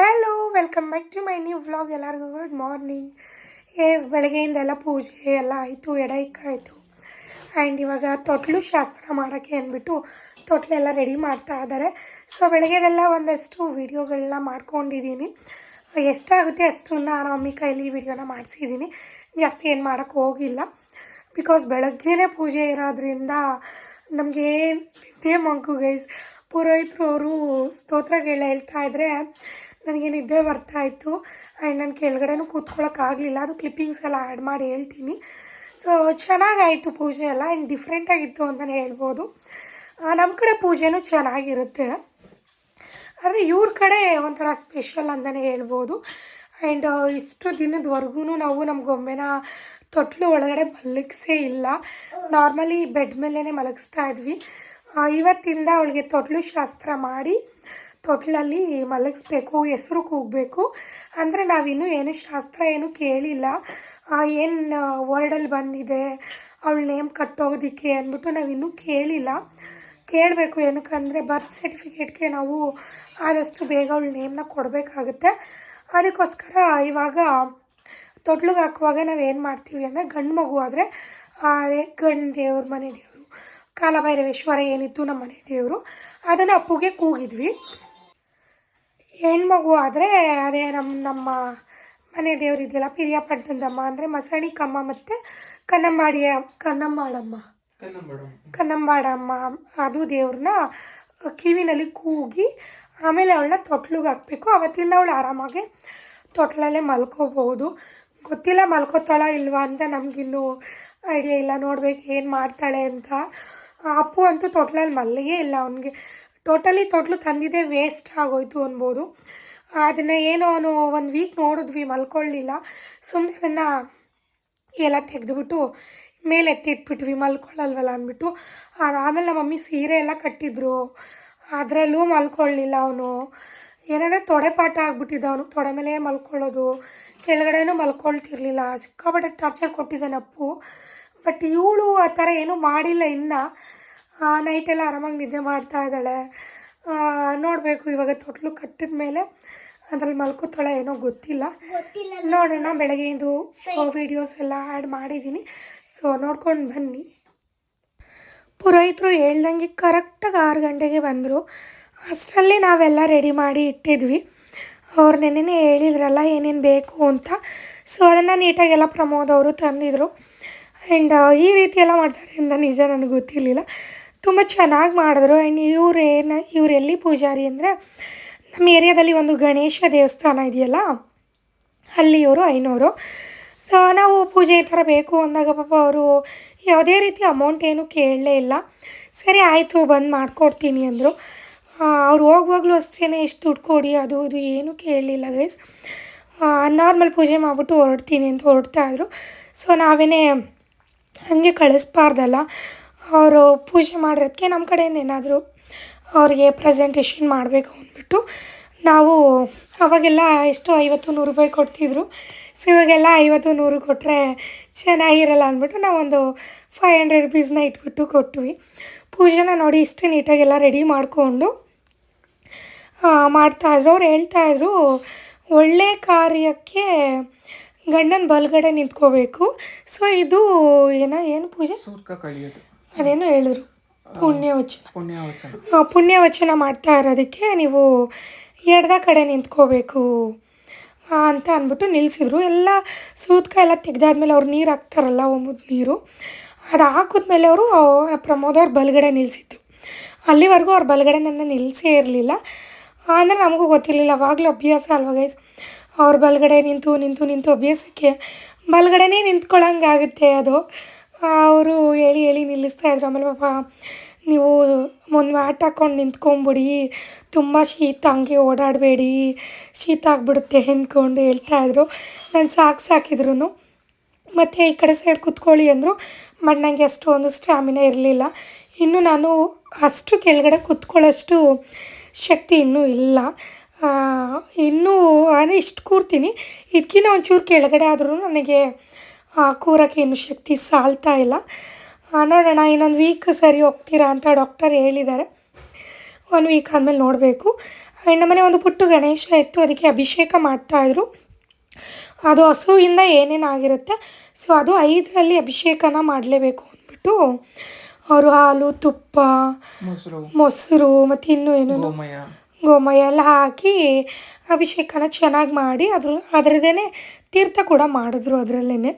Hello welcome back to my new vlog ಎಲ್ಲರಿಗೂ good morning yes ಬೆಳಗ್ಗೆಯಿಂದ ಎಲ್ಲ ಪೂಜೆ ಎಲ್ಲ ಆಯಿತು ಎಡೈಕಾಯಿತು ಆ್ಯಂಡ್ ಇವಾಗ ತೊಟ್ಲು ಶಾಸ್ತ್ರ ಮಾಡೋಕ್ಕೆ ಅಂದ್ಬಿಟ್ಟು ತೊಟ್ಲೆಲ್ಲ ರೆಡಿ ಮಾಡ್ತಾ ಇದ್ದಾರೆ. ಸೊ ಬೆಳಗ್ಗೆದೆಲ್ಲ ಒಂದಷ್ಟು ವೀಡಿಯೋಗಳನ್ನ ಮಾಡ್ಕೊಂಡಿದ್ದೀನಿ. ಎಷ್ಟಾಗುತ್ತೆ ಅಷ್ಟು ನಾನು ಮಮ್ಮಿ ಕೈಲಿ ವೀಡಿಯೋನ ಮಾಡಿಸಿದ್ದೀನಿ. ಜಾಸ್ತಿ ಏನು ಮಾಡೋಕ್ಕೆ ಹೋಗಿಲ್ಲ. ಬಿಕಾಸ್ ಬೆಳಗ್ಗೆನೇ ಪೂಜೆ ಇರೋದ್ರಿಂದ ನಮಗೆ ಇದೇ ಮಂಕು ಗೈಸ್ ಪುರೋಹಿತರು ಅವರು ಸ್ತೋತ್ರಗಳು ಹೇಳ್ತಾ ಇದ್ರೆ ನನಗೆ ನಿದ್ದೆ ಬರ್ತಾ ಇತ್ತು. ಆ್ಯಂಡ್ ನಾನು ಕೆಳಗಡೆನೂ ಕೂತ್ಕೊಳ್ಳೋಕ್ಕಾಗಲಿಲ್ಲ ಅದು ಕ್ಲಿಪ್ಪಿಂಗ್ಸ್ ಎಲ್ಲ ಆ್ಯಡ್ ಮಾಡಿ ಹೇಳ್ತೀನಿ. ಸೊ ಚೆನ್ನಾಗಾಯಿತು ಪೂಜೆ ಎಲ್ಲ ಆ್ಯಂಡ್ ಡಿಫ್ರೆಂಟಾಗಿತ್ತು ಅಂತಲೇ ಹೇಳ್ಬೋದು. ನಮ್ಮ ಕಡೆ ಪೂಜೆನೂ ಚೆನ್ನಾಗಿರುತ್ತೆ. ಆದರೆ ಇವ್ರ ಕಡೆ ಒಂಥರ ಸ್ಪೆಷಲ್ ಅಂತಲೇ ಹೇಳ್ಬೋದು. ಆ್ಯಂಡ್ ಇಷ್ಟು ದಿನದವರೆಗೂ ನಾವು ನಮ್ಮ ಗೊಂಬೆನ ತೊಟ್ಲು ಒಳಗಡೆ ಮಲಗಿಸೇ ಇಲ್ಲ. ನಾರ್ಮಲಿ ಬೆಡ್ ಮೇಲೇ ಮಲಗಿಸ್ತಾ ಇದ್ವಿ. ಇವತ್ತಿಂದ ಅವಳಿಗೆ ತೊಟ್ಲು ಶಾಸ್ತ್ರ ಮಾಡಿ ತೊಟ್ಲಲ್ಲಿ ಮಲಗಿಸ್ಬೇಕು ಹೆಸರು ಕೂಗಬೇಕು ಅಂದರೆ ನಾವಿನ್ನೂ ಏನು ಶಾಸ್ತ್ರ ಏನು ಕೇಳಿಲ್ಲ. ಏನು ವರ್ಡಲ್ಲಿ ಬಂದಿದೆ, ಅವಳ ನೇಮ್ ಕಟ್ಟೋದಕ್ಕೆ ಅಂದ್ಬಿಟ್ಟು ನಾವಿನ್ನೂ ಕೇಳಿಲ್ಲ. ಕೇಳಬೇಕು ಏನಕ್ಕಂದರೆ ಬರ್ತ್ ಸರ್ಟಿಫಿಕೇಟ್ಗೆ ನಾವು ಆದಷ್ಟು ಬೇಗ ಅವಳ ನೇಮ್ನ ಕೊಡಬೇಕಾಗುತ್ತೆ. ಅದಕ್ಕೋಸ್ಕರ ಇವಾಗ ತೊಟ್ಲಿಗೆ ಹಾಕುವಾಗ ನಾವು ಏನು ಮಾಡ್ತೀವಿ ಅಂದರೆ ಗಂಡು ಮಗು ಆದರೆ ಗಂಡು ದೇವ್ರ ಮನೆ ದೇವರು, ಕಾಲಭೈರವೇಶ್ವರ ಏನಿತ್ತು ನಮ್ಮ ಮನೆ ದೇವರು, ಅದನ್ನು ಅಪ್ಪುಗೆ ಕೂಗಿದ್ವಿ. ಹೆಣ್ಮಗು ಆದರೆ ಅದೇ ನಮ್ಮ ನಮ್ಮ ಮನೆ ದೇವ್ರು ಇದೆಯಲ್ಲ ಪಿರಿಯಾಪಟ್ಟಣದಮ್ಮ ಅಂದರೆ ಮಸಣಿಕಮ್ಮ ಮತ್ತು ಕನ್ನಂಬಾಡಿಯ ಕನ್ನಂಬಾಡಮ್ಮ ಕನ್ನಂಬಾಡಮ್ಮ ಅದು ದೇವ್ರನ್ನ ಕಿವಿನಲ್ಲಿ ಕೂಗಿ ಆಮೇಲೆ ಅವಳನ್ನ ತೊಟ್ಲಿಗೆ ಹಾಕಬೇಕು. ಅವತ್ತಿಂದ ಅವಳು ಆರಾಮಾಗಿ ತೊಟ್ಲಲ್ಲೇ ಮಲ್ಕೋಬಹುದು. ಗೊತ್ತಿಲ್ಲ ಮಲ್ಕೋತಾಳ ಇಲ್ವಾ ಅಂತ ನಮಗಿನ್ನೂ ಐಡಿಯಾ ಇಲ್ಲ. ನೋಡ್ಬೇಕು ಏನು ಮಾಡ್ತಾಳೆ ಅಂತ. ಅಪ್ಪು ಅಂತೂ ತೊಟ್ಲಲ್ಲಿ ಮಲ್ಲಿಗೆ ಇಲ್ಲ ಅವನಿಗೆ. ಟೋಟಲಿ ತೊಟ್ಲು ತಂದಿದ್ದೇ ವೇಸ್ಟ್ ಆಗೋಯ್ತು ಅನ್ಬೋದು. ಅದನ್ನು ಏನೋ ಅವನು ಒಂದು ವೀಕ್ ನೋಡಿದ್ವಿ ಮಲ್ಕೊಳ್ಳಿಲ್ಲ ಸುಮ್ಮನೆ ಅದನ್ನು ಎಲ್ಲ ತೆಗೆದುಬಿಟ್ಟು ಮೇಲೆ ಎತ್ತಿಟ್ಬಿಟ್ವಿ ಮಲ್ಕೊಳ್ಳಲ್ವಲ್ಲ ಅಂದ್ಬಿಟ್ಟು ಆಮೇಲೆ ನಮ್ಮ ಮಮ್ಮಿ ಸೀರೆ ಎಲ್ಲ ಕಟ್ಟಿದ್ರು. ಅದರಲ್ಲೂ ಮಲ್ಕೊಳ್ಳಿಲ್ಲ ಅವನು. ಏನಂದರೆ ತೊಡೆ ಪಾಠ ಆಗ್ಬಿಟ್ಟಿದ್ದ ಅವನು, ತೊಡೆ ಮೇಲೆ ಮಲ್ಕೊಳ್ಳೋದು. ಕೆಳಗಡೆನೂ ಮಲ್ಕೊಳ್ತಿರ್ಲಿಲ್ಲ. ಸಿಕ್ಕಾಪಟ್ಟೆ ಟಾರ್ಚರ್ ಕೊಟ್ಟಿದ್ದಾನೆ ಅಪ್ಪು. ಬಟ್ ಇವಳು ಆ ಥರ ಏನೂ ಮಾಡಿಲ್ಲ ಇನ್ನು. ನೈಟೆಲ್ಲ ಆರಾಮಾಗಿ ನಿದ್ದೆ ಮಾಡ್ತಾ ಇದ್ದಾಳೆ. ನೋಡಬೇಕು ಇವಾಗ ತೊಟ್ಲು ಕಟ್ಟಿದ ಮೇಲೆ ಅದ್ರಲ್ಲಿ ಮಲ್ಕೋತಾಳೆ ಏನೋ ಗೊತ್ತಿಲ್ಲ. ನೋಡೋಣ ಬೆಳಗ್ಗೆದು ವೀಡಿಯೋಸ್ ಎಲ್ಲ ಆ್ಯಡ್ ಮಾಡಿದ್ದೀನಿ. ಸೊ ನೋಡ್ಕೊಂಡು ಬನ್ನಿ. ಪುರೋಹಿತರು ಹೇಳ್ದಂಗೆ ಕರೆಕ್ಟಾಗಿ ಆರು ಗಂಟೆಗೆ ಬಂದರು. ಅಷ್ಟರಲ್ಲಿ ನಾವೆಲ್ಲ ರೆಡಿ ಮಾಡಿ ಇಟ್ಟಿದ್ವಿ. ಅವ್ರು ನೆನೆ ಹೇಳಿದ್ರಲ್ಲ ಏನೇನು ಬೇಕು ಅಂತ. ಸೊ ಅದನ್ನು ನೀಟಾಗೆಲ್ಲ ಪ್ರಮೋದ್ ಅವರು ತಂದಿದ್ರು. ಆ್ಯಂಡ್ ಈ ರೀತಿ ಎಲ್ಲ ಮಾಡ್ತಾರೆ ಅಂತ ನಿಜ ನನಗೆ ಗೊತ್ತಿರಲಿಲ್ಲ. ತುಂಬ ಚೆನ್ನಾಗಿ ಮಾಡಿದ್ರು. ಆ್ಯಂಡ್ ಇವ್ರು ಏನು ಇವ್ರು ಎಲ್ಲಿ ಪೂಜಾರಿ ಅಂದರೆ ನಮ್ಮ ಏರಿಯಾದಲ್ಲಿ ಒಂದು ಗಣೇಶ ದೇವಸ್ಥಾನ ಇದೆಯಲ್ಲ ಅಲ್ಲಿ ಇವರು ಐನೂರು. ಸೊ ನಾವು ಪೂಜೆ ಈ ಥರ ಬೇಕು ಅಂದಾಗ ಪಾಪ ಅವರು ಯಾವುದೇ ರೀತಿ ಅಮೌಂಟ್ ಏನು ಕೇಳಲೇ ಇಲ್ಲ. ಸರಿ, ಆಯಿತು, ಬಂದು ಮಾಡಿಕೊಡ್ತೀನಿ ಅಂದರು. ಅವ್ರು ಹೋಗುವಾಗಲೂ ಅಷ್ಟೇ ಎಷ್ಟು ದುಡ್ಡು ಕೊಡಿ, ಅದು, ಇದು ಏನೂ ಕೇಳಲಿಲ್ಲ ಗೈಸ್ ನಾರ್ಮಲ್ ಪೂಜೆ ಮಾಡಿಬಿಟ್ಟು ಹೊರಡ್ತೀನಿ ಅಂತ ಹೊರಡ್ತಾ ಇದ್ರು. ಸೊ ನಾವೇ ಹಾಗೆ ಕಳಿಸ್ಬಾರ್ದಲ್ಲ. ಅವರು ಪೂಜೆ ಮಾಡಿರೋದಕ್ಕೆ ನಮ್ಮ ಕಡೆಯಿಂದ ಏನಾದರೂ ಅವ್ರಿಗೆ ಪ್ರೆಸೆಂಟೇಷನ್ ಮಾಡಬೇಕು ಅಂದ್ಬಿಟ್ಟು ನಾವು ಅವಾಗೆಲ್ಲ ಎಷ್ಟು ಐವತ್ತು ನೂರು ರೂಪಾಯಿ ಕೊಡ್ತಿದ್ರು. ಸೊ, ಇವಾಗೆಲ್ಲ ಐವತ್ತು ನೂರು ಕೊಟ್ಟರೆ ಚೆನ್ನಾಗಿರಲ್ಲ ಅಂದ್ಬಿಟ್ಟು ನಾವೊಂದು ಫೈವ್ ಹಂಡ್ರೆಡ್ ರುಪೀಸ್ನ ಇಟ್ಬಿಟ್ಟು ಕೊಟ್ವಿ. ಪೂಜೆನ ನೋಡಿ ಇಷ್ಟು ನೀಟಾಗೆಲ್ಲ ರೆಡಿ ಮಾಡಿಕೊಂಡು ಮಾಡ್ತಾಯಿದ್ರು ಅವ್ರು ಹೇಳ್ತಾಯಿದ್ರು ಒಳ್ಳೆ ಕಾರ್ಯಕ್ಕೆ ಗಂಡನ ಬಲಗಡೆ ನಿಂತ್ಕೋಬೇಕು. ಸೊ, ಇದು ಏನೋ, ಏನು ಪೂಜೆ? ಅದೇನೋ ಹೇಳಿದ್ರು. ಪುಣ್ಯವಚನ. ಪುಣ್ಯವಚನ. ಪುಣ್ಯವಚನ ಮಾಡ್ತಾ ಇರೋದಕ್ಕೆ ನೀವು ಎಡದ ಕಡೆ ನಿಂತ್ಕೋಬೇಕು ಅಂತ ಅಂದ್ಬಿಟ್ಟು ನಿಲ್ಲಿಸಿದ್ರು ಎಲ್ಲ ಸೂತ್ಕ ಎಲ್ಲ ತೆಗ್ದಾದ್ಮೇಲೆ ಅವ್ರು ನೀರು ಹಾಕ್ತಾರಲ್ಲ ಒಮ್ಮದ ನೀರು ಅದು ಹಾಕಿದ್ಮೇಲೆ ಅವರು ಪ್ರಮೋದ್ ಅವ್ರು ಬಲಗಡೆ ನಿಲ್ಲಿಸಿದ್ದು ಅಲ್ಲಿವರೆಗೂ ಅವ್ರ ಬಲಗಡೆ ನನ್ನ ನಿಲ್ಲಿಸೇ ಇರಲಿಲ್ಲ. ಅಂದರೆ ನಮಗೂ ಗೊತ್ತಿರಲಿಲ್ಲ. ಅವಾಗಲೂ ಅಭ್ಯಾಸ ಅಲ್ವಾ ಗೈಸ್ ಅವ್ರ ಬಲಗಡೆ ನಿಂತು ನಿಂತು ನಿಂತು ಅಭ್ಯಾಸಕ್ಕೆ ಬಲಗಡೆನೇ ನಿಂತ್ಕೊಳ್ಳೋಂಗಾಗುತ್ತೆ ಅದು. ಅವರು ಹೇಳಿ ಹೇಳಿ ನಿಲ್ಲಿಸ್ತಾ ಇದ್ರು. ಆಮೇಲೆ ಪಾಪ ನೀವು ಒಂದು ಮ್ಯಾಟ್ ಹಾಕ್ಕೊಂಡು ನಿಂತ್ಕೊಂಬಿಡಿ, ತುಂಬ ಶೀತ, ಹಂಗೆ ಓಡಾಡಬೇಡಿ, ಶೀತ ಆಗಿಬಿಡುತ್ತೆ ಅಂದ್ಕೊಂಡು ಹೇಳ್ತಾಯಿದ್ರು ನಾನು ಸಾಕು ಸಾಕಿದ್ರು ಮತ್ತು ಈ ಕಡೆ ಸೈಡ್ ಕುತ್ಕೊಳ್ಳಿ ಅಂದರು. ಬಟ್ ನನಗೆ ಅಷ್ಟೊಂದು ಸ್ಟ್ಯಾಮಿನಾ ಇರಲಿಲ್ಲ. ಇನ್ನು ನಾನು ಅಷ್ಟು ಕೆಳಗಡೆ ಕುತ್ಕೊಳ್ಳೋಷ್ಟು ಶಕ್ತಿ ಇನ್ನೂ ಇಲ್ಲ. ಇನ್ನೂ ಅಂದರೆ ಇಷ್ಟು ಕೂರ್ತೀನಿ. ಇದಕ್ಕಿಂತ ಒಂಚೂರು ಕೆಳಗಡೆ ಆದ್ರೂ ನನಗೆ ಕೂರಕ್ಕೆ ಏನು ಶಕ್ತಿ ಸಾಲ್ತಾ ಇಲ್ಲ. ನೋಡೋಣ ಇನ್ನೊಂದು ವೀಕ್ ಸರಿ ಹೋಗ್ತೀರಾ ಅಂತ ಡಾಕ್ಟರ್ ಹೇಳಿದ್ದಾರೆ. ಒನ್ ವೀಕ್ ಆದಮೇಲೆ ನೋಡಬೇಕು. ಇನ್ನು ನಮ್ಮನೆ ಒಂದು ಪುಟ್ಟು ಗಣೇಶ ಇತ್ತು ಅದಕ್ಕೆ ಅಭಿಷೇಕ ಮಾಡ್ತಾಯಿದ್ರು ಅದು ಹಸುವಿಂದ ಏನೇನಾಗಿರುತ್ತೆ ಸೊ ಅದು ಐದರಲ್ಲಿ ಅಭಿಷೇಕನ ಮಾಡಲೇಬೇಕು ಅಂದ್ಬಿಟ್ಟು ಅವರು ಹಾಲು ತುಪ್ಪ ಮೊಸರು. ಮತ್ತು ಇನ್ನೂ ಏನು ಗೋಮಯ. ಗೋಮಯ ಎಲ್ಲ ಹಾಕಿ ಅಭಿಷೇಕನ ಚೆನ್ನಾಗಿ ಮಾಡಿ ಅದ್ರ ಅದರದ್ದೇ ತೀರ್ಥ ಕೂಡ ಮಾಡಿದ್ರು ಅದರಲ್ಲೇ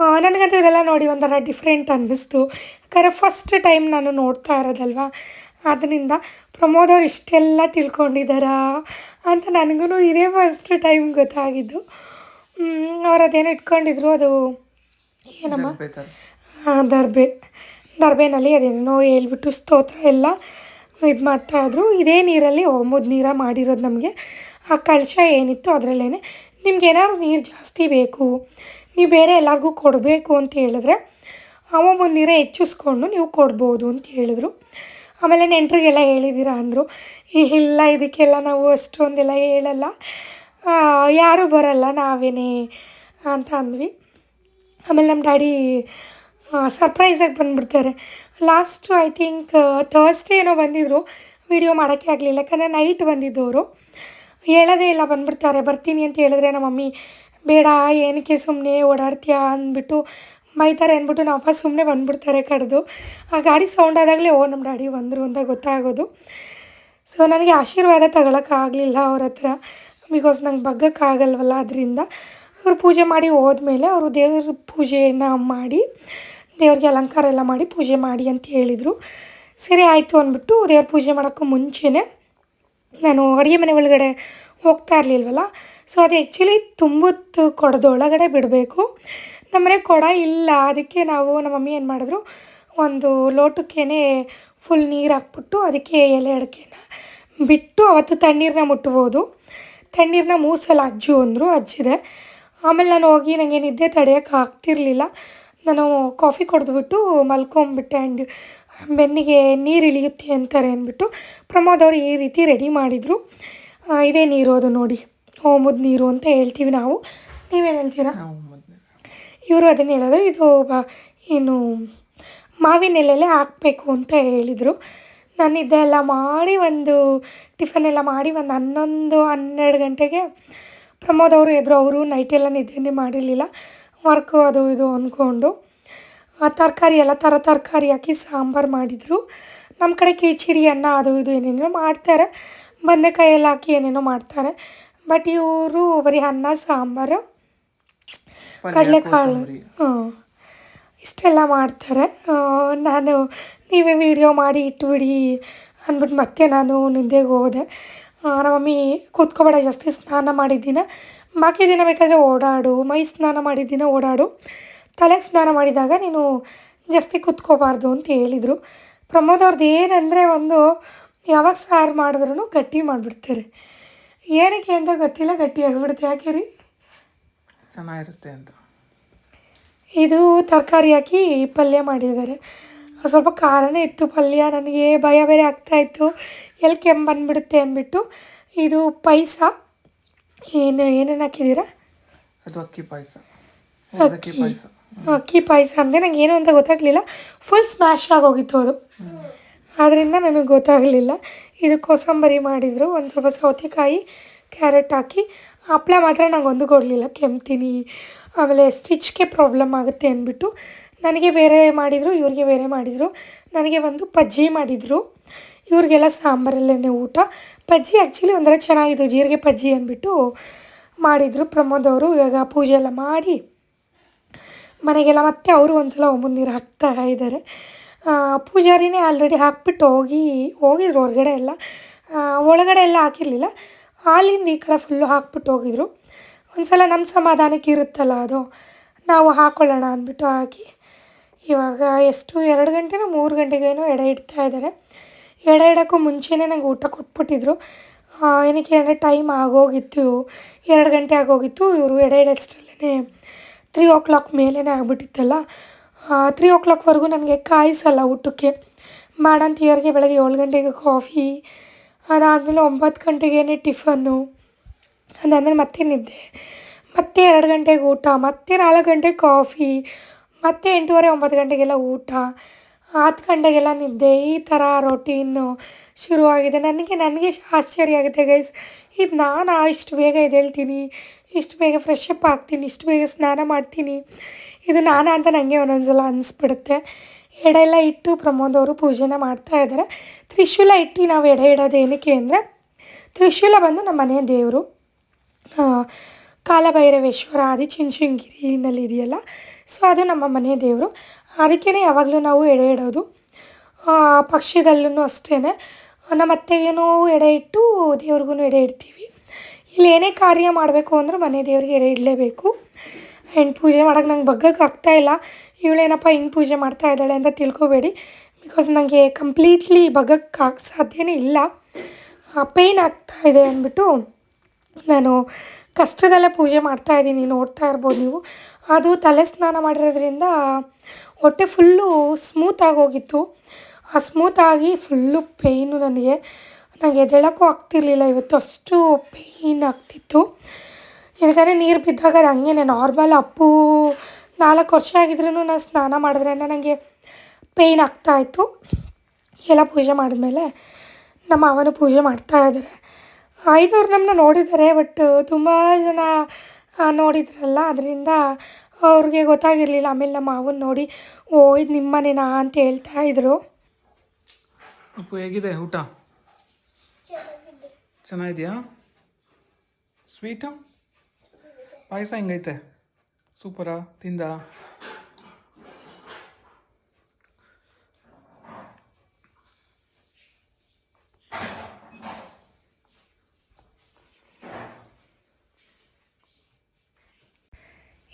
ನನಗಂತೂ ಇದೆಲ್ಲ ನೋಡಿ ಒಂಥರ ಡಿಫ್ರೆಂಟ್ ಅನ್ನಿಸ್ತು. ಯಾಕಂದರೆ ಫಸ್ಟ್ ಟೈಮ್ ನಾನು ನೋಡ್ತಾ ಇರೋದಲ್ವ? ಅದರಿಂದ ಪ್ರಮೋದ್ ಅವ್ರು ಇಷ್ಟೆಲ್ಲ ತಿಳ್ಕೊಂಡಿದ್ದಾರಾ ಅಂತ ನನಗೂ ಇದೇ ಫಸ್ಟ್ ಟೈಮ್ ಗೊತ್ತಾಗಿದ್ದು. ಅವ್ರು ಅದೇನೋ ಇಟ್ಕೊಂಡಿದ್ರು ಅದು ಏನಮ್ಮ? ಹಾಂ ದರ್ಬೆ. ದರ್ಬೆನಲ್ಲಿ ಅದೇನೋ ಹೇಳ್ಬಿಟ್ಟು ಸ್ತೋತ್ರ ಎಲ್ಲ ಇದು ಮಾಡ್ತಾಯಿದ್ರು ಇದೇ ನೀರಲ್ಲಿ ಒಮ್ಮದ ನೀರ ಮಾಡಿರೋದು ನಮಗೆ. ಆ ಕಳಶ ಏನಿತ್ತು ಅದರಲ್ಲೇ ನಿಮ್ಗೆ ಏನಾದ್ರು ನೀರು ಜಾಸ್ತಿ ಬೇಕು ನೀವು ಬೇರೆ ಎಲ್ಲರಿಗೂ ಕೊಡಬೇಕು ಅಂತ ಹೇಳಿದ್ರೆ, ಅವ ಮುಂದಿನ ಹೆಚ್ಚಿಸ್ಕೊಂಡು ನೀವು ಕೊಡ್ಬೋದು ಅಂತ ಹೇಳಿದ್ರು. ಆಮೇಲೆ ನೆಂಟರಿಗೆಲ್ಲ ಹೇಳಿದ್ದೀರಾ ಅಂದರು ಇಲ್ಲ, ಇದಕ್ಕೆಲ್ಲ ನಾವು ಅಷ್ಟೊಂದೆಲ್ಲ ಹೇಳಲ್ಲ. ಯಾರೂ ಬರಲ್ಲ ನಾವೇನೇ? ಅಂತ ಅಂದ್ವಿ. ಆಮೇಲೆ ನಮ್ಮ ಡ್ಯಾಡಿ ಸರ್ಪ್ರೈಸಾಗಿ ಬಂದುಬಿಡ್ತಾರೆ. ಲಾಸ್ಟು ಐ ಥಿಂಕ್ ಥರ್ಸ್ಡೇ ಏನೋ ಬಂದಿದ್ದರು ವೀಡಿಯೋ ಮಾಡೋಕ್ಕೆ ಆಗಲಿಲ್ಲ, ಯಾಕಂದರೆ ನೈಟ್ ಬಂದಿದ್ದವರು. ಹೇಳೋದೇ ಇಲ್ಲ, ಬಂದುಬಿಡ್ತಾರೆ. ಬರ್ತೀನಿ ಅಂತ ಹೇಳಿದ್ರೆ ನಮ್ಮ ಮಮ್ಮಿ ಬೇಡ, ಏನಕ್ಕೆ ಸುಮ್ಮನೆ ಓಡಾಡ್ತೀಯ ಅಂದ್ಬಿಟ್ಟು ಬೈತಾರೆ ಅಂದ್ಬಿಟ್ಟು ನಮ್ಮ ಅಪ್ಪ ಸುಮ್ಮನೆ ಬಂದುಬಿಡ್ತಾರೆ ಕಡ್ದು. ಆ ಗಾಡಿ ಸೌಂಡ್ ಆದಾಗಲೇ, ಓ, ನಮ್ಮ ಡ್ಯಾಡಿ ಬಂದರು ಅಂತ ಗೊತ್ತಾಗೋದು. ಸೊ ನನಗೆ ಆಶೀರ್ವಾದ ತಗೊಳಕ್ಕಾಗಲಿಲ್ಲ ಅವ್ರ ಹತ್ರ. ಬಿಕಾಸ್ ನಂಗೆ ಬಗ್ಗಕ್ಕಾಗಲ್ವಲ್ಲ ಅದರಿಂದ. ಅವ್ರು ಪೂಜೆ ಮಾಡಿ ಹೋದ್ಮೇಲೆ ಅವರು ದೇವ್ರ ಪೂಜೆಯನ್ನು ಮಾಡಿ, ದೇವ್ರಿಗೆ ಅಲಂಕಾರ ಎಲ್ಲ ಮಾಡಿ ಪೂಜೆ ಮಾಡಿ ಅಂತ ಹೇಳಿದರು. ಸರಿ, ಆಯಿತು ಅಂದ್ಬಿಟ್ಟು ದೇವ್ರ ಪೂಜೆ ಮಾಡೋಕ್ಕೂ ಮುಂಚೆನೇ ನಾನು ಅಡುಗೆ ಮನೆ ಒಳಗಡೆ ಹೋಗ್ತಾ ಇರಲಿಲ್ವಲ್ಲ? ಸೊ ಅದು ಆ್ಯಕ್ಚುಲಿ ತುಂಬುತ್ತು ಕೊಡದ. ಒಳಗಡೆ ಬಿಡಬೇಕು. ನಮ್ಮನೆ ಕೊಡ ಇಲ್ಲ. ಅದಕ್ಕೆ ನಾವು ನಮ್ಮ ಮಮ್ಮಿ ಏನು ಮಾಡಿದ್ರು? ಒಂದು ಲೋಟಕ್ಕೇ ಫುಲ್ ನೀರು ಹಾಕ್ಬಿಟ್ಟು ಅದಕ್ಕೆ ಎಲೆ ಅಡಿಕೆನ ಬಿಟ್ಟು ಅವತ್ತು ತಣ್ಣೀರನ್ನ ಮುಟ್ಬೋದು. ತಣ್ಣೀರನ್ನ ಮೂರು ಅಜ್ಜು ಅಂದರು. ಅಜ್ಜಿದೆ ಆಮೇಲೆ ನಾನು ಹೋಗಿ ನನಗೆ ನಿದ್ದೆ ತಡೆಯೋಕ್ಕೆ ಆಗ್ತಿರಲಿಲ್ಲ. ನಾನು ಕಾಫಿ ಕುಡಿದ್ಬಿಟ್ಟು ಮಲ್ಕೊಂಬಿಟ್ಟೆ ಆ್ಯಂಡ್ ಬೆನ್ನಿಗೆ ನೀರು ಇಳಿಯುತ್ತೆ ಅಂತಾರೆ ಅಂದ್ಬಿಟ್ಟು ಪ್ರಮೋದ್ ಅವರು ಈ ರೀತಿ ರೆಡಿ ಮಾಡಿದರು. ಇದೇ ನೀರು ಅದು ನೋಡಿ. ಹೋಮದ ನೀರು ಅಂತ ಹೇಳ್ತೀವಿ ನಾವು. ನೀವೇನು ಹೇಳ್ತೀರಾ? ಇವರು ಅದನ್ನು ಹೇಳೋದು ಇದು ಬ- ಏನು ಮಾವಿನ ಎಲೆಲೆ ಹಾಕಬೇಕು ಅಂತ ಹೇಳಿದರು. ನಾನು ಇದೆಲ್ಲ ಮಾಡಿ ಒಂದು ಟಿಫನ್ ಎಲ್ಲ ಮಾಡಿ ಒಂದು ಹನ್ನೊಂದು ಹನ್ನೆರಡು ಗಂಟೆಗೆ ಪ್ರಮೋದ್ ಅವರು ಎದುರು ಅವರು ನೈಟೆಲ್ಲ ನಿದ್ದೆನೇ ಮಾಡಿರಲಿಲ್ಲ. ವರ್ಕು ಅದು ಇದು ಅಂದ್ಕೊಂಡು ತರಕಾರಿ ಎಲ್ಲ ಥರ ತರಕಾರಿ ಹಾಕಿ ಸಾಂಬಾರು ಮಾಡಿದರು. ನಮ್ಮ ಕಡೆ ಕಿಚಡಿ ಅನ್ನ ಅದು ಇದು ಏನೇನೋ ಮಾಡ್ತಾರೆ. ಬದನೆಕಾಯಿ ಎಲ್ಲ ಹಾಕಿ ಏನೇನೋ ಮಾಡ್ತಾರೆ. ಬಟ್ ಇವರು ಬರೀ ಅನ್ನ ಸಾಂಬಾರು ಕಡಲೆಕಾಳು. ಹಾಂ ಇಷ್ಟೆಲ್ಲ ಮಾಡ್ತಾರೆ. ನಾನು ನೀವೇ ವೀಡಿಯೋ ಮಾಡಿ ಇಟ್ಬಿಡಿ ಅಂದ್ಬಿಟ್ಟು ಮತ್ತೆ ನಾನು ನಿದ್ದೆಗೆ ಹೋದೆ. ನಮ್ಮ ಮಮ್ಮಿ ಕೂತ್ಕೊಬೇಡ ಜಾಸ್ತಿ ಸ್ನಾನ ಮಾಡಿದ್ದಿನ ಬಾಕಿ ದಿನ ಬೇಕಾದರೆ ಓಡಾಡು ಮೈ ಸ್ನಾನ ಮಾಡಿದ್ದಿನ ಓಡಾಡು. ತಲೆಗೆ ಸ್ನಾನ ಮಾಡಿದಾಗ ನೀನು ಜಾಸ್ತಿ ಕುತ್ಕೋಬಾರ್ದು ಅಂತ ಹೇಳಿದರು. ಪ್ರಮೋದ್ ಅವ್ರದ್ದು ಏನಂದರೆ ಒಂದು ಯಾವಾಗ ಸಾರು ಮಾಡಿದ್ರೂ ಗಟ್ಟಿ ಮಾಡಿಬಿಡ್ತಾರೆ ಏನಕ್ಕೆ ಅಂತ ಗೊತ್ತಿಲ್ಲ ಗಟ್ಟಿ ಆಗಿಬಿಡುತ್ತೆ. ಯಾಕೆ ರೀ? ಚೆನ್ನಾಗಿರುತ್ತೆ ಅಂತ. ಇದು ತರಕಾರಿ ಹಾಕಿ ಪಲ್ಯ ಮಾಡಿದ್ದಾರೆ. ಸ್ವಲ್ಪ ಖಾರನೇ ಇತ್ತು ಪಲ್ಯ ನನಗೆ ಭಯ ಬೇರೆ ಆಗ್ತಾಯಿತ್ತು ಎಲ್ಲಿ ಕೆಮ್ಮು ಬಂದುಬಿಡುತ್ತೆ ಅಂದ್ಬಿಟ್ಟು ಇದು ಪಾಯಸ. ಏನು ಏನೇನು ಹಾಕಿದ್ದೀರಾ? ಅದು ಅಕ್ಕಿ ಪಾಯಸ. ಅಕ್ಕಿ. ಅಕ್ಕಿ ಪಾಯಸ. ಅಕ್ಕಿ ಪಾಯಸ ಅಂದರೆ ನಂಗೆ ಏನು ಅಂತ ಗೊತ್ತಾಗಲಿಲ್ಲ. ಫುಲ್ ಸ್ಮ್ಯಾಶ್ ಆಗೋಗಿತ್ತು ಅದು. ಆದ್ದರಿಂದ ನನಗೆ ಗೊತ್ತಾಗಲಿಲ್ಲ. ಇದು ಕೋಸಂಬರಿ ಮಾಡಿದರು. ಒಂದು ಸ್ವಲ್ಪ ಸೌತೆಕಾಯಿ, ಕ್ಯಾರೆಟ್ ಹಾಕಿ. ಹಪ್ಪಳ ಮಾತ್ರ ನಂಗೆ ಒಂದು ಕೊಡಲಿಲ್ಲ. ಕೆಮ್ತೀನಿ. ಆಮೇಲೆ ಸ್ಟಿಚ್ಗೆ ಪ್ರಾಬ್ಲಮ್ ಆಗುತ್ತೆ ಅಂದ್ಬಿಟ್ಟು ನನಗೆ ಬೇರೆ ಮಾಡಿದರು, ಇವ್ರಿಗೆ ಬೇರೆ ಮಾಡಿದರು. ನನಗೆ ಒಂದು ಪಜ್ಜಿ ಮಾಡಿದರು. ಇವ್ರಿಗೆಲ್ಲ ಸಾಂಬಾರಲ್ಲೇ ಊಟ. ಪಜ್ಜಿ ಆ್ಯಕ್ಚುಲಿ ಒಂಥರ ಚೆನ್ನಾಗಿದ್ದು ಜೀರಿಗೆ ಪಜ್ಜಿ ಅಂದ್ಬಿಟ್ಟು ಮಾಡಿದರು ಪ್ರಮೋದ್ ಅವರು. ಇವಾಗ ಪೂಜೆ ಎಲ್ಲ ಮಾಡಿ ಮನೆಗೆಲ್ಲ ಮತ್ತೆ ಅವರು ಒಂದು ಸಲ ಒಮ್ಮೆ ನೀರು ಹಾಕ್ತಾ ಇದ್ದಾರೆ. ಪೂಜಾರಿನೇ ಆಲ್ರೆಡಿ ಹಾಕ್ಬಿಟ್ಟು ಹೋಗಿ, ಹೋಗಿದ್ರು ಹೊರಗಡೆ ಎಲ್ಲ. ಒಳಗಡೆ ಎಲ್ಲ ಹಾಕಿರಲಿಲ್ಲ. ಹಾಲಿಂದ ಈ ಕಡೆ ಫುಲ್ಲು ಹಾಕ್ಬಿಟ್ಟು ಹೋಗಿದ್ರು. ಒಂದು ಸಲ ನಮ್ಮ ಸಮಾಧಾನಕ್ಕೆ ಇರುತ್ತಲ್ಲ ಅದು. ನಾವು ಹಾಕ್ಕೊಳ್ಳೋಣ ಅಂದ್ಬಿಟ್ಟು ಹಾಕಿ. ಇವಾಗ ಎಷ್ಟು, ಎರಡು ಗಂಟೆನೋ ಮೂರು ಗಂಟೆಗೇನೋ ಎಡೆ ಇಡ್ತಾ ಇದ್ದಾರೆ. ಎಡೆ ಇಡೋಕ್ಕೂ ಮುಂಚೆನೇ ನಂಗೆ ಊಟ ಕೊಟ್ಬಿಟ್ಟಿದ್ರು. ಏನಕ್ಕೆ ಅಂದರೆ ಟೈಮ್ ಆಗೋಗಿತ್ತು. ಎರಡು ಗಂಟೆ ಆಗೋಗಿತ್ತು. ಇವರು ಎಡೆ ಇಡೋಷ್ಟರಲ್ಲೇ ತ್ರೀ ಓ ಕ್ಲಾಕ್ ಮೇಲೇ ಆಗಿಬಿಟ್ಟಿತ್ತಲ್ಲ ತ್ರೀ ಓ ಕ್ಲಾಕ್ವರೆಗೂ ನನಗೆ ಕಾಯಿಸಲ್ಲ ಊಟಕ್ಕೆ. ಮಾಡಂತಿಯರಿಗೆ ಬೆಳಗ್ಗೆ ಏಳು ಗಂಟೆಗೆ ಕಾಫಿ ಅದಾದಮೇಲೆ ಒಂಬತ್ತು ಗಂಟೆಗೇನೆ ಟಿಫನ್ನು ಅದಾದಮೇಲೆ ಮತ್ತೆ ನಿದ್ದೆ, ಮತ್ತೆ ಎರಡು ಗಂಟೆಗೆ ಊಟ, ಮತ್ತೆ ನಾಲ್ಕು ಗಂಟೆಗೆ ಕಾಫಿ ಮತ್ತೆ ಎಂಟೂವರೆ ಒಂಬತ್ತು ಗಂಟೆಗೆಲ್ಲ ಊಟ, ಹತ್ತು ಗಂಟೆಗೆಲ್ಲ ನಿದ್ದೆ, ಈ ಥರ ರೊಟೀನು ಶುರುವಾಗಿದೆ. ನನಗೆ ನನಗೆ ಆಶ್ಚರ್ಯ ಆಗುತ್ತೆ ಗೈಸ್ ಇದು ನಾನು ಇಷ್ಟು ಬೇಗ ಎದ್ದೇಳ್ತೀನಿ. ಇಷ್ಟು ಬೇಗ ಫ್ರೆಶ್ ಅಪ್ ಆಗ್ತೀನಿ, ಇಷ್ಟು ಬೇಗ ಸ್ನಾನ ಮಾಡ್ತೀನಿ. ಇದು ನಾನಾ ಅಂತ ನನಗೆ ಒಂದೊಂದ್ಸಲ ಅನಿಸ್ಬಿಡುತ್ತೆ. ಎಡೆ ಎಲ್ಲ ಇಟ್ಟು ಪ್ರಮೋದವರು ಪೂಜೆನ ಮಾಡ್ತಾ ಇದ್ದಾರೆ ತ್ರಿಶೂಲ ಇಟ್ಟು ನಾವು ಎಡೆ ಇಡೋದು ಏನಕ್ಕೆ ಅಂದರೆ, ತ್ರಿಶೂಲ ಬಂದು ನಮ್ಮ ಮನೆಯ ದೇವರು. ಕಾಲಭೈರವೇಶ್ವರ ಆದಿ ಚಿಂಚಿಂಗಿರಿನಲ್ಲಿ ಇದೆಯಲ್ಲ. ಸೊ ಅದು ನಮ್ಮ ಮನೆ ದೇವರು. ಅದಕ್ಕೇ ಯಾವಾಗಲೂ ನಾವು ಎಡೆ ಇಡೋದು. ಪಕ್ಷದಲ್ಲೂ ಅಷ್ಟೇ ನಮ್ಮ ಅತ್ತೆಗೇನೂ ಎಡೆ ಇಟ್ಟು ದೇವ್ರಿಗೂ ಎಡೆ ಇಡ್ತೀವಿ. ಇಲ್ಲಿ ಏನೇ ಕಾರ್ಯ ಮಾಡಬೇಕು ಅಂದ್ರೆ ಮನೆ ದೇವರಿಗೆ ಎಡೆ ಇಡಲೇಬೇಕು. ಆ್ಯಂಡ್ ಪೂಜೆ ಮಾಡೋಕೆ ನಂಗೆ ಬಗ್ಗಕ್ಕೆ ಇಲ್ಲ. ಇವಳೇನಪ್ಪ ಹಿಂಗೆ ಪೂಜೆ ಮಾಡ್ತಾ ಇದ್ದಾಳೆ ಅಂತ ತಿಳ್ಕೊಬೇಡಿ. ಬಿಕಾಸ್ ನನಗೆ ಕಂಪ್ಲೀಟ್ಲಿ ಬಗ್ಗಕ್ಕೆ ಸಾಧ್ಯನೇ ಇಲ್ಲ. ಪೇಯ್ನ್ ಆಗ್ತಾ ಇದೆ ಅಂದ್ಬಿಟ್ಟು ನಾನು ಕಷ್ಟದಲ್ಲೇ ಪೂಜೆ ಮಾಡ್ತಾ ಇದ್ದೀನಿ. ನೋಡ್ತಾ ಇರ್ಬೋದು ನೀವು. ಅದು ತಲೆ ಸ್ನಾನ ಮಾಡಿರೋದ್ರಿಂದ ಹೊಟ್ಟೆ ಫುಲ್ಲು ಸ್ಮೂತಾಗಿ ಹೋಗಿತ್ತು. ಆ ಸ್ಮೂತಾಗಿ ಫುಲ್ಲು ಪೇಯ್ನು ನನಗೆ. ನನಗೆ ಎದ್ದೇಳೋಕ್ಕೂ ಆಗ್ತಿರ್ಲಿಲ್ಲ. ಇವತ್ತು ಅಷ್ಟು ಪೇಯ್ನ್ ಆಗ್ತಿತ್ತು. ಯಾಕಂದರೆ ನೀರು ಬಿದ್ದಾಗ ಅದು ಹಂಗೆ ನಾರ್ಮಲ್ ಅಪ್ಪು ನಾಲ್ಕು ವರ್ಷ ಆಗಿದ್ರೂ ನಾನು ಸ್ನಾನ ಮಾಡಿದ್ರೆ ನನಗೆ ಪೇಯ್ನ್ ಆಗ್ತಾಯಿತ್ತು ಎಲ್ಲ ಪೂಜೆ ಮಾಡಿದ್ಮೇಲೆ ನಮ್ಮ ಅವನು ಪೂಜೆ ಮಾಡ್ತಾ ಇದ್ದಾರೆ ಐನೂರು ನಮ್ಮನ್ನ ನೋಡಿದ್ದಾರೆ ಬಟ್ ತುಂಬ ಜನ ನೋಡಿದ್ರಲ್ಲ, ಅದರಿಂದ ಅವ್ರಿಗೆ ಗೊತ್ತಾಗಿರಲಿಲ್ಲ. ಆಮೇಲೆ ನಮ್ಮ ಮಾವನ ನೋಡಿ, ಓ, ಇದು ನಿಮ್ಮನೇನಾ ಅಂತ ಹೇಳ್ತಾ ಇದ್ರು. ಹೇಗಿದೆ ಊಟ? ಚೆನ್ನಾಗಿದೆಯಾ ಸ್ವೀಟು ಪಾಯಸ ಹೆಂಗೈತೆ ಸೂಪರಾ ತಿಂದ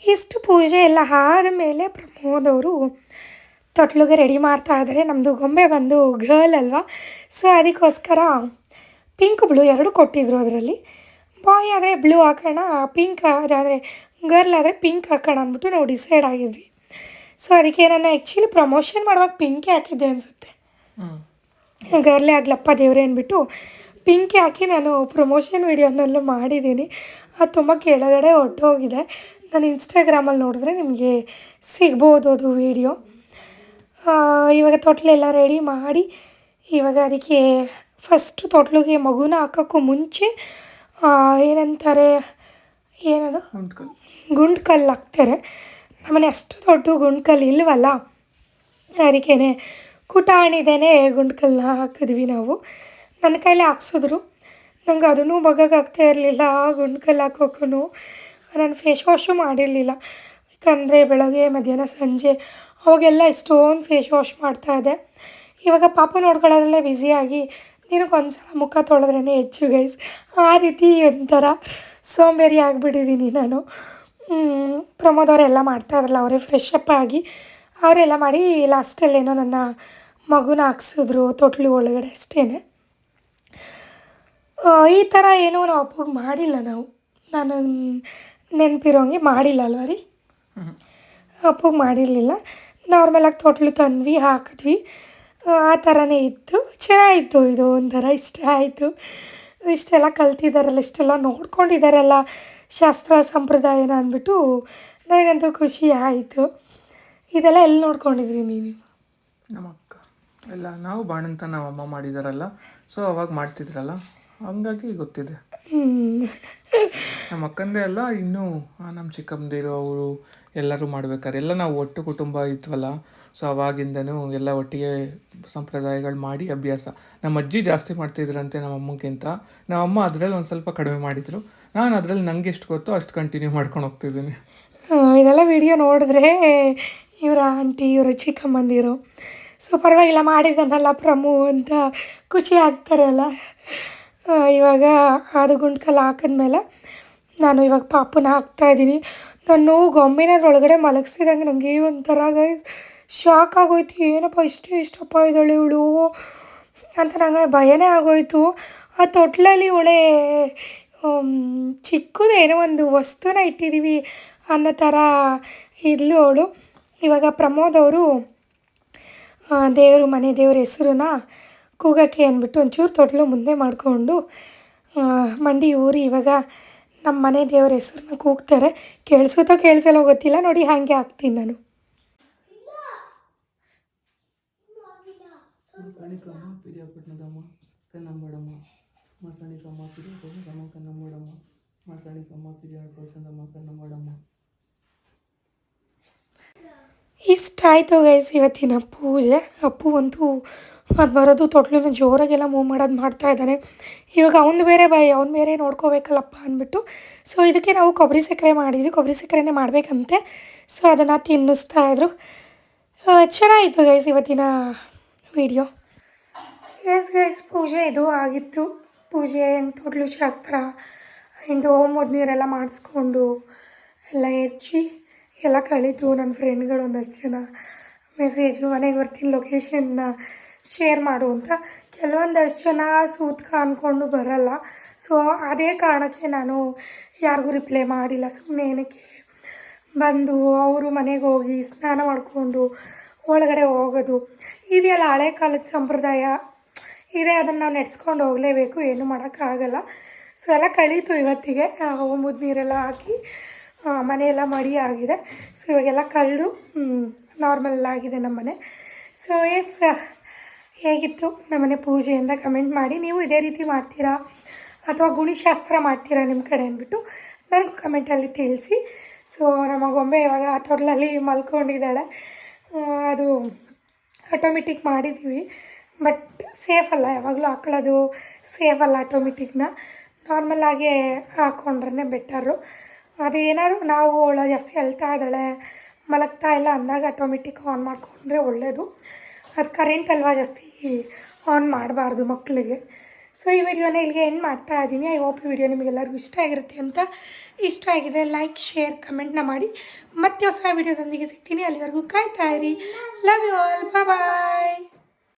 ಇಷ್ಟು ಪೂಜೆ ಎಲ್ಲ ಆದಮೇಲೆ ಪ್ರಮೋದ್ ಅವರು ತೊಟ್ಲಿಗೆ ರೆಡಿ ಮಾಡ್ತಾ ಇದ್ದಾರೆ ನಮ್ಮದು ಗೊಂಬೆ ಬಂದು ಗರ್ಲ್ ಅಲ್ವಾ? ಸೊ ಅದಕ್ಕೋಸ್ಕರ ಪಿಂಕ್ ಬ್ಲೂ ಎರಡು ಕೊಟ್ಟಿದ್ರು ಅದರಲ್ಲಿ. ಬಾಯ್ ಆದರೆ ಬ್ಲೂ ಹಾಕೋಣ ಪಿಂಕ್ ಅದಾದರೆ ಗರ್ಲ್ ಆದರೆ ಪಿಂಕ್ ಹಾಕೋಣ ಅಂದ್ಬಿಟ್ಟು ನಾವು ಡಿಸೈಡ್ ಆಗಿದ್ವಿ. ಸೊ ಅದಕ್ಕೆ ನಾನು ಆ್ಯಕ್ಚುಲಿ ಪ್ರಮೋಷನ್ ಮಾಡುವಾಗ ಪಿಂಕೇ ಹಾಕಿದ್ದೆ ಅನಿಸುತ್ತೆ. ಗರ್ಲೇ ಗರ್ಲೆ ಆಗ್ಲಪ್ಪ ದೇವ್ರೆ ಅಂದ್ಬಿಟ್ಟು ಪಿಂಕಿ ಹಾಕಿ ನಾನು ಪ್ರಮೋಷನ್ ವೀಡಿಯೋನಲ್ಲೂ ಮಾಡಿದ್ದೀನಿ. ಅದು ತುಂಬ ಕೆಳಗಡೆ ಹೊಟ್ಟೋಗಿದೆ ನಾನು ಇನ್ಸ್ಟಾಗ್ರಾಮಲ್ಲಿ ನೋಡಿದ್ರೆ ನಿಮಗೆ ಸಿಗ್ಬೋದು ಅದು ವೀಡಿಯೋ ಇವಾಗ ತೊಟ್ಲೆಲ್ಲ ರೆಡಿ ಮಾಡಿ ಇವಾಗ ಅದಕ್ಕೆ ಫಸ್ಟು ತೊಟ್ಲಿಗೆ ಮಗುನ ಹಾಕೋಕ್ಕೂ ಮುಂಚೆ ಏನಂತಾರೆ ಏನದು? ಗುಂಡು ಕಲ್ಲು ಹಾಕ್ತಾರೆ. ನಮ್ಮನೆ ಅಷ್ಟು ದೊಡ್ಡ ಗುಂಡು ಕಲ್ಲು ಇಲ್ವಲ್ಲ ಅದಕ್ಕೇ ಕುಟಾಣಿದೇನೆ ಗುಂಡ್ಕಲ್ನ ಹಾಕಿದ್ವಿ ನಾವು. ನನ್ನ ಕೈಲಿ ಹಾಕ್ಸಿದ್ರು. ನಂಗೆ ಅದನ್ನು ಬಗ್ಗಕ್ಕಾಗ್ತಾ ಇರಲಿಲ್ಲ ಗುಂಡ್ಕಲ್ ಹಾಕೋಕ್ಕೂ ನಾನು ಫೇಸ್ ವಾಶು ಮಾಡಿರಲಿಲ್ಲ. ಯಾಕಂದರೆ ಬೆಳಗ್ಗೆ ಮಧ್ಯಾಹ್ನ ಸಂಜೆ ಅವಾಗೆಲ್ಲ ಎಷ್ಟೊಂದು ಫೇಸ್ ವಾಶ್ ಇದೆ ಇವಾಗ ಪಾಪ ನೋಡ್ಕೊಳ್ಳೋದ್ರಲ್ಲೇ ಬ್ಯುಸಿಯಾಗಿ ದಿನಕ್ಕೆ ಒಂದು ಸಲ ಮುಖ ತೊಳೆದ್ರೇ ಹೆಚ್ಚು ಗೈಸ್ ಆ ರೀತಿ ಒಂಥರ ಸೋಂಬೇರಿ ಆಗಿಬಿಟ್ಟಿದ್ದೀನಿ ನಾನು. ಪ್ರಮೋದ್ ಅವರೆಲ್ಲ ಮಾಡ್ತಾ ಇದ್ರಲ್ಲ ಅವರೇ ಫ್ರೆಶ್ ಅಪ್ ಆಗಿ ಅವರೆಲ್ಲ ಮಾಡಿ ಲಾಸ್ಟಲ್ಲೇನೋ ನನ್ನ ಮಗುನ ಹಾಕ್ಸಿದ್ರು ತೊಟ್ಲು ಒಳಗಡೆ ಅಷ್ಟೇ ಈ ಥರ ಏನೋ ನಾವು ಅಪ್ಪಗೆ ಮಾಡಿಲ್ಲ ನಾವು. ನಾನು ನೆನಪಿರೋಂಗೆ ಮಾಡಿಲ್ಲ ಅಲ್ವ ರೀ? ಅಪ್ಪಗೆ ಮಾಡಿರಲಿಲ್ಲ. ನಾರ್ಮಲಾಗಿ ತೊಟ್ಲು ತಂದ್ವಿ ಹಾಕಿದ್ವಿ. ಆ ಥರನೇ ಇತ್ತು. ಚೆನ್ನಾಗಿತ್ತು. ಇದು ಒಂಥರ ಇಷ್ಟ ಆಯಿತು. ಇಷ್ಟೆಲ್ಲ ಕಲ್ತಿದ್ದಾರಲ್ಲ ಇಷ್ಟೆಲ್ಲ ನೋಡ್ಕೊಂಡಿದ್ದಾರಲ್ಲ ಶಾಸ್ತ್ರ ಸಂಪ್ರದಾಯನ ಅಂದ್ಬಿಟ್ಟು ನನಗಂತೂ ಖುಷಿ ಆಯಿತು. ಇದೆಲ್ಲ ಎಲ್ಲಿ ನೋಡ್ಕೊಂಡಿದ್ರಿ ನೀವು? ನಮ್ಮ ಅಕ್ಕ. ಎಲ್ಲ ನಾವು ಬಾಣಂತ ನಮ್ಮ ಅಮ್ಮ ಮಾಡಿದಾರಲ್ಲ. ಸೊ ಅವಾಗ ಮಾಡ್ತಿದ್ರಲ್ಲ. ಹಂಗಾಗಿ ಗೊತ್ತಿದೆ. ನಮ್ಮ ಅಕ್ಕಂದೇ ಅಲ್ಲ ಇನ್ನೂ ನಮ್ಮ ಚಿಕ್ಕಮ್ಮದಿರು ಅವರು ಎಲ್ಲರೂ ಮಾಡ್ಬೇಕಾದ್ರೆ ಎಲ್ಲ ನಾವು ಒಟ್ಟು ಕುಟುಂಬ ಇದ್ವಲ್ಲ ಸೊ ಅವಾಗಿಂದನೂ ಎಲ್ಲ ಒಟ್ಟಿಗೆ ಸಂಪ್ರದಾಯಗಳು ಮಾಡಿ ಅಭ್ಯಾಸ. ನಮ್ಮ ಅಜ್ಜಿ ಜಾಸ್ತಿ ಮಾಡ್ತಿದ್ರಂತೆ ನಮ್ಮ ಅಮ್ಮಗಿಂತ ನಮ್ಮ ಅಮ್ಮ ಅದರಲ್ಲಿ ಒಂದು ಸ್ವಲ್ಪ ಕಡಿಮೆ ಮಾಡಿದರು. ನಾನು ಅದರಲ್ಲಿ ನನಗೆ ಎಷ್ಟು ಗೊತ್ತೋ ಅಷ್ಟು ಕಂಟಿನ್ಯೂ ಮಾಡ್ಕೊಂಡು ಹೋಗ್ತಿದ್ದೀನಿ. ಇದೆಲ್ಲ ವಿಡಿಯೋ ನೋಡಿದ್ರೆ ಇವರ ಆಂಟಿ ಇವರ ಚಿಕ್ಕಮ್ಮಂದಿರು. ಸೊ ಪರವಾಗಿಲ್ಲ ಮಾಡಿದ್ದಾನಲ್ಲ ಪ್ರಮು ಅಂತ ಖುಷಿ ಆಗ್ತಾರಲ್ಲ. ಇವಾಗ ಅದು ಗುಂಡ್ಕಲ್ಲ ಹಾಕಿದ್ಮೇಲೆ ನಾನು ಇವಾಗ ಪಾಪನ ಹಾಕ್ತಾಯಿದ್ದೀನಿ ನಾನು ಗೊಂಬೆನ ಅದ್ರೊಳಗಡೆ ಮಲಗಿಸಿದಂಗೆ ನನಗೆ ಒಂಥರ ಶಾಕ್ ಆಗೋಯ್ತು. ಏನಪ್ಪ ಇಷ್ಟು ಇಷ್ಟಪ್ಪ ಇದ್ದಾಳೆ ಇವಳು? ಅಂತ ನಂಗೆ ಭಯನೇ ಆಗೋಯ್ತು. ಆ ತೊಟ್ಲಲ್ಲಿ ಒಳ್ಳೆ ಚಿಕ್ಕದೇನೋ ಒಂದು ವಸ್ತುನ ಇಟ್ಟಿದ್ದೀವಿ ಅನ್ನೋ ಥರ ಇದ್ಲು ಅವಳು. ಇವಾಗ ಪ್ರಮೋದ್ ಅವರು ದೇವರು ಮನೆ ದೇವ್ರ ಹೆಸರನ್ನ ಕೂಗಕ್ಕೆ ಅಂದ್ಬಿಟ್ಟು ಒಂಚೂರು ತೊಟ್ಲು ಮುಂದೆ ಮಾಡಿಕೊಂಡು ಮಂಡಿ ಊರಿ ಇವಾಗ ನಮ್ಮ ಮನೆ ದೇವ್ರ ಹೆಸರನ್ನ ಕೂಗ್ತಾರೆ. ಕೇಳಿಸುತ್ತೋ ಕೇಳಿಸಲ್ಲೋ ಗೊತ್ತಿಲ್ಲ. ನೋಡಿ ಹಾಗೆ ಹಾಕ್ತೀನಿ ನಾನು. ಮಸಾಣಿಕಮ್ಮ ಪಿರಿಯಾಪಟ್ಟಣದಮ್ಮ, ಕನ್ನಂಬಾಡಮ್ಮ. ಪಿರಿಯಾಪಟ್ಟಣದಮ್ಮ ಕನ್ನಂಬಾಡಮ್ಮ. ಪಿರಿಯಾಪಟ್ಟಣದಮ್ಮ, ಕನ್ನಂಬಾಡಮ್ಮ. ಇಷ್ಟ ಆಯಿತು ಗೈಸ್ ಇವತ್ತಿನ ಪೂಜೆ. ಅಪ್ಪು ಅಂತೂ ಅದು ಬರೋದು ತೊಟ್ಲಿನ ಜೋರಾಗೆಲ್ಲ ಮೂವ್ ಮಾಡೋದು ಮಾಡ್ತಾ ಇದ್ದಾನೆ. ಇವಾಗ ಅವ್ನು ಬೇರೆ ಬಾಯಿ, ಅವ್ನು ಬೇರೆ ನೋಡ್ಕೋಬೇಕಲ್ಲಪ್ಪ ಅಂದ್ಬಿಟ್ಟು. ಸೊ ಇದಕ್ಕೆ ನಾವು ಕೊಬ್ಬರಿ ಸಕ್ಕರೆ ಮಾಡಿದ್ವಿ. ಕೊಬ್ಬರಿ ಸಕ್ಕರೆನೇ ಮಾಡಬೇಕಂತೆ. ಸೊ ಅದನ್ನು ತಿನ್ನಿಸ್ತಾ ಇದ್ರು. ಚೆನ್ನಾಗಿತ್ತು ಗೈಸ್ ಇವತ್ತಿನ ವಿಡಿಯೋ. ಎಸ್ ಗೈಸ್ ಪೂಜೆ ಇದು ಆಗಿತ್ತು. ಪೂಜೆ ಆ್ಯಂಡ್ ತೊಟ್ಲು ಶಾಸ್ತ್ರ ಆ್ಯಂಡ್ ಹೋಮದ ನೀರೆಲ್ಲ ಮಾಡಿಸ್ಕೊಂಡು ಎಲ್ಲ ಹೆಚ್ಚಿ ಎಲ್ಲ ಕಳೀತು ನನ್ನ ಫ್ರೆಂಡ್ಗಳು ಒಂದಷ್ಟು ಜನ. ಮೆಸೇಜ್ ಮನೆಗೆ ಬರ್ತೀನಿ ಲೊಕೇಶನ್ನ ಶೇರ್ ಮಾಡು ಅಂತ. ಕೆಲವೊಂದಷ್ಟು ಜನ ಸೂತ್ಕ ಅಂದ್ಕೊಂಡು ಬರಲ್ಲ. ಸೊ ಅದೇ ಕಾರಣಕ್ಕೆ ನಾನು ಯಾರಿಗೂ ರಿಪ್ಲೈ ಮಾಡಿಲ್ಲ. ಸುಮ್ಮನೆ ಏನಕ್ಕೆ ಬಂದು ಅವರು ಮನೆಗೆ ಹೋಗಿ ಸ್ನಾನ ಮಾಡಿಕೊಂಡು ಒಳಗಡೆ ಹೋಗೋದು. ಇದೆಯಲ್ಲ ಹಳೆ ಕಾಲದ ಸಂಪ್ರದಾಯ. ಇದೆ ಅದನ್ನು ನಾವು ನೆಡ್ಸ್ಕೊಂಡು ಹೋಗಲೇಬೇಕು. ಏನು ಮಾಡೋಕ್ಕಾಗಲ್ಲ ಸೊ ಎಲ್ಲ ಕಳೀತು ಇವತ್ತಿಗೆ. ನೀರೆಲ್ಲ ಹಾಕಿ ಆ, ಮನೆಯೆಲ್ಲ ಮಡಿ ಆಗಿದೆ. ಸೊ ಇವಾಗೆಲ್ಲ ಕಳೆದು ನಾರ್ಮಲ್ ಆಗಿದೆ ನಮ್ಮ ಮನೆ ಸೊ ಎಸ್ ಹೇಗಿತ್ತು ನಮ್ಮನೆ ಪೂಜೆಯಿಂದ ಕಮೆಂಟ್ ಮಾಡಿ. ನೀವು ಇದೇ ರೀತಿ ಮಾಡ್ತೀರಾ? ಅಥವಾ ಗುಣಿಶಾಸ್ತ್ರ ಮಾಡ್ತೀರಾ ನಿಮ್ಮ ಕಡೆ ಅಂದ್ಬಿಟ್ಟು ನನಗೂ ಕಮೆಂಟಲ್ಲಿ ತಿಳಿಸಿ. ಸೊ ನಮ್ಮ ಗೊಂಬೆ ಇವಾಗ ತೊಟ್ಲಲ್ಲಿ ಮಲ್ಕೊಂಡಿದ್ದಾಳೆ. ಆ, ಅದು ಆಟೋಮೆಟಿಕ್ ಮಾಡಿದ್ದೀವಿ. ಬಟ್ ಸೇಫ್ ಅಲ್ಲ, ಯಾವಾಗಲೂ ಹಾಕೊಳ್ಳೋದು ಸೇಫ್ ಅಲ್ಲ ಆಟೋಮೆಟಿಕ್ನ ನಾರ್ಮಲಾಗಿ ಹಾಕ್ಕೊಂಡ್ರೆ ಬೆಟರು ಅದು ಏನಾದ್ರು ನಾವು ಅವಳು ಜಾಸ್ತಿ ಅಳ್ತಾ ಇದ್ದಾಳೆ, ಮಲಗ್ತಾ ಇಲ್ಲ ಅಂದಾಗ ಆಟೋಮೆಟಿಕ್ ಆನ್ ಮಾಡ್ಕೊಂಡ್ರೆ ಒಳ್ಳೆಯದು ಅದು ಕರೆಂಟ್ ಅಲ್ವಾ ಜಾಸ್ತಿ ಆನ್ ಮಾಡಬಾರ್ದು ಮಕ್ಕಳಿಗೆ ಸೊ ಈ ವಿಡಿಯೋನ ಇಲ್ಲಿಗೆ ಎಂಡ್ ಮಾಡ್ತಾ ಇದ್ದೀನಿ. ಐ ಹೋಪ್ ಈ ವಿಡಿಯೋ ನಿಮಗೆಲ್ಲರಿಗೂ ಇಷ್ಟ ಆಗಿರುತ್ತೆ ಅಂತ. ಇಷ್ಟ ಆಗಿದ್ರೆ ಲೈಕ್ ಶೇರ್ ಕಮೆಂಟ್ನ ಮಾಡಿ. ಮತ್ತೆ ಹೊಸ ವಿಡಿಯೋದೊಂದಿಗೆ ಸಿಗ್ತೀನಿ. ಅಲ್ಲಿವರೆಗೂ ಕಾಯ್ತಾ ಇರಿ. Love you all bye